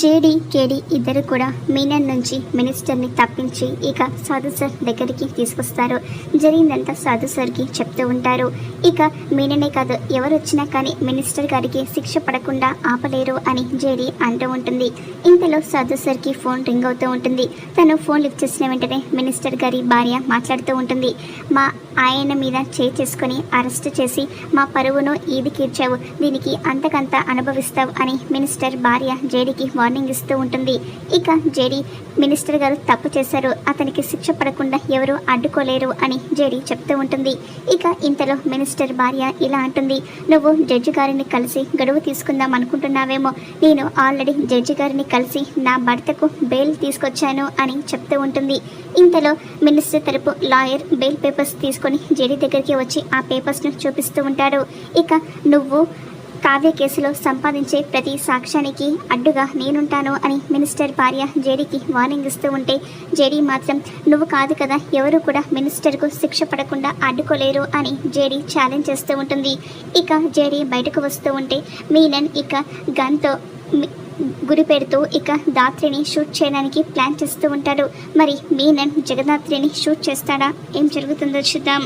JD కేడీ ఇద్దరు కూడా మీనన్ నుంచి మినిస్టర్ని తప్పించి ఇక సాధు సార్ దగ్గరికి తీసుకొస్తారు. జరిగిందంతా సాధు సార్కి చెప్తూ ఉంటారు. ఇక మీననే కాదు ఎవరు వచ్చినా కానీ మినిస్టర్ గారికి శిక్ష పడకుండా ఆపలేరు అని జేడీ అంటూ ఉంటుంది. ఇంతలో సాధు సార్కి ఫోన్ రింగ్ అవుతూ ఉంటుంది. తను ఫోన్ లిఫ్ట్ చేసిన వెంటనే మినిస్టర్ గారి భార్య మాట్లాడుతూ ఉంటుంది. మా ఆయన మీద చేయి చేసుకొని అరెస్ట్ చేసి మా పరువును ఈదికీర్చావు దీనికి అంతకంత అనుభవిస్తావు అని మినిస్టర్ భార్య జేడీకి వార్నింగ్ ఇస్తూ ఉంటుంది. ఇక జేడీ మినిస్టర్ గారు తప్పు చేశారు. అతనికి శిక్ష పడకుండా ఎవరు అడ్డుకోలేరు అని జేడీ చెప్తూ ఉంటుంది. ఇక ఇంతలో మినిస్టర్ భార్య ఇలా అంటుంది. నువ్వు జడ్జి గారిని కలిసి గడువు తీసుకుందాం అనుకుంటున్నావేమో. నేను ఆల్రెడీ జడ్జి గారిని కలిసి నా భర్తకు బెయిల్ తీసుకొచ్చాను అని చెప్తూ ఉంటుంది. ఇంతలో మినిస్టర్ తరపు లాయర్ బెయిల్ పేపర్స్ తీసుకొని జేడీ దగ్గరికి వచ్చి ఆ పేపర్స్ను చూపిస్తూ ఉంటాడు. ఇక నువ్వు కావ్య కేసులో సంపాదించే ప్రతి సాక్ష్యానికి అడ్డుగా నేనుంటాను అని మినిస్టర్ భార్య జేడీకి వార్నింగ్ ఇస్తూ ఉంటే జేడీ మాత్రం నువ్వు కాదు కదా ఎవరు కూడా మినిస్టర్కు శిక్ష పడకుండా అడ్డుకోలేరు అని జేడీ ఛాలెంజ్ చేస్తూ ఉంటుంది. ఇక జేడీ బయటకు వస్తూ ఉంటే మీనన్ ఇక గన్తో గురి పెడుతూ ఇక దాత్రిని షూట్ చేయడానికి ప్లాన్ చేస్తూ ఉంటాడు. మరి మీనన్ జగదాత్రిని షూట్ చేస్తాడా? ఏం జరుగుతుందో చూద్దాం.